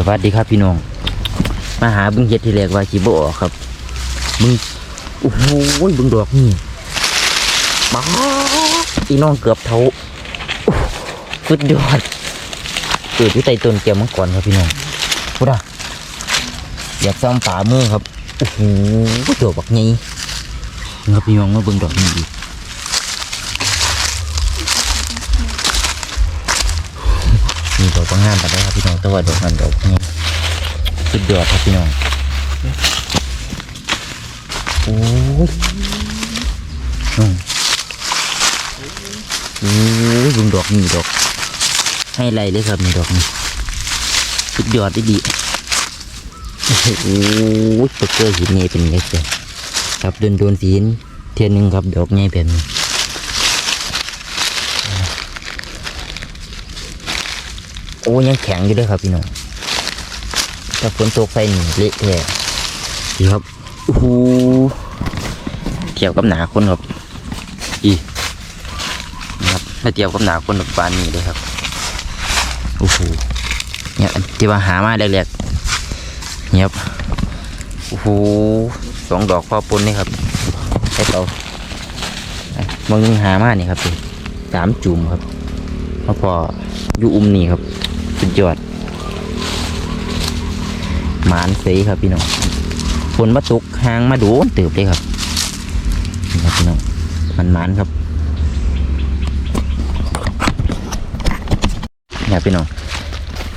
สวัสดีครับพี่น้อง มาหาบึงเฮ็ดที่แรกว่าสิบ่ออกครับบึงโอ้โหบึงดอกนี่บ้าอีน้องเกือบเท่าสุดยอดเกิดที่ใต้ต้นแก้วมังกรครับพี่น้องพูดอะอยากซ่อมฝ่ามือครับโอ้โหดอกบักไงครับพี่น้องมาบิ่งดอกนี้อีก กบางามปได้ครับพี่น้องแต่ว่าดอกนั้นดอกไงสุดยอดครับพี่น้องโอ้ยอืมโอ้ยเบิ่งดอกนี่ดอก ให้ไรเลยครับนี่ดอกนี่สุดยอดดีดีโอ้โหตะเกียหินนี่เป็นเล็กเลยครับโดนโดนสีนเทียนหนึ่งครับดอกใหญ่แบบนี้ อ้ยังแข็งอยู่ด้วยครับพี่น้องถ้าฝนตกใส่นี่เละแท้ดีครับโอ้โหเทียบกับหนาคนครับอีนะครับถ้าเทียบกับหนาคนแบบบานนี้เลยครับโอ้โหเนี่ยอันที่ว่าหามาแรกๆเนี่ยครับโอ้โหสองดอกพ่อปนนี่ครับใช้เตาอะบางนึงหามานี่ครับสามจุ่มครับพอพออยู่อุ้มนี่ครับ สุดยอดหมานสยครับพี่น้องฝนมาตกหางมาดูติบเลยครับนี่ครับพี่น้องมันหมานครับเนี่ยพี่น้อง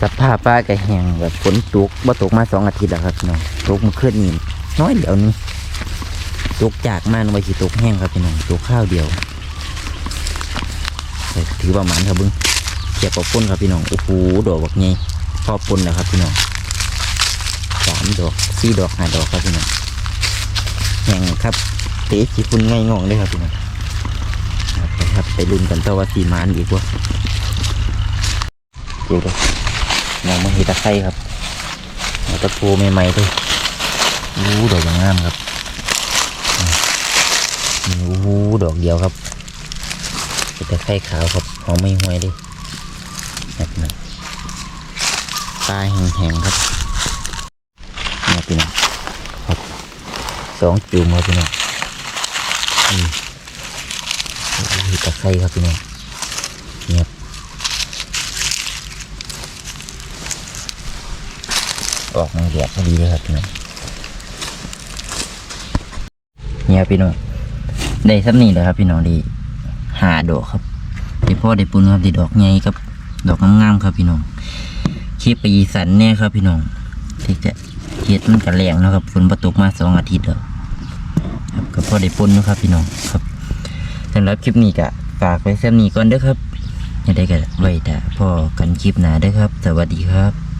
สภาพป้าก็แห้งแบบฝนตกบ่ตกมาสองอาทิตย์แล้วครับพี่น้องตกมาขึ้นนี่น้อยเดียวนึงตกจากมากไว้สิตกแห้งครับพี่น้องตกข้าวเดียวแต่ถือว่าหมันครับบึ้ง เกียบกับปุ้นครับพี่น้องโอ้โหดอกบักไงพอปุ้นแล้วครับพี่น้องสามดอกสี่ดอกห้าดอกครับพี่น้องแห้งครับเตะขี้ฝุ่นง่ายงองเลยครับพี่น้องครับไปครับไปลุ้นกันต่อว่าสีมานดีกว่าดี๋ยวเลยยังม่เห็นตะไคร้ครับเอาตะปูใหม่ๆด้วยอู้ดอกย่างงามครับอู้ดอกเดียวครับตะไคร้ขาวครับหอมไม่ห่วยดิแบบนั้น ปลาแห้งๆครับนี่พี่น้องครับสองจุ่มครับพี่น้องอืมอู้เห็ดตะไคร้ครับพี่น้องเนี่ยออกมาแดดพอดีเลยครับพี่น้องเนี่ยพี่น้องได้สักนี่เลยครับพี่น้องดีหาดอกครับได้พ่อได้ปุนครับได้ดอกใหญ่ครับดอกงามๆครับพี่น้อง คลิปปีสันเนี่ยครับพี่น้องที่จะเฮ็ดมันกระแรงนะครับฝนประตกมาสองอาทิตย์แล้วครับก็พ่อได้ปุนนะครับพี่น้องครับสำหรับคลิปนี้ก็ฝากไว้แค่นี้ก่อนเด้อครับอย่าได้กันไว้แต่พอกันคลิปหน้าเด้อครับ สวัสดีครับ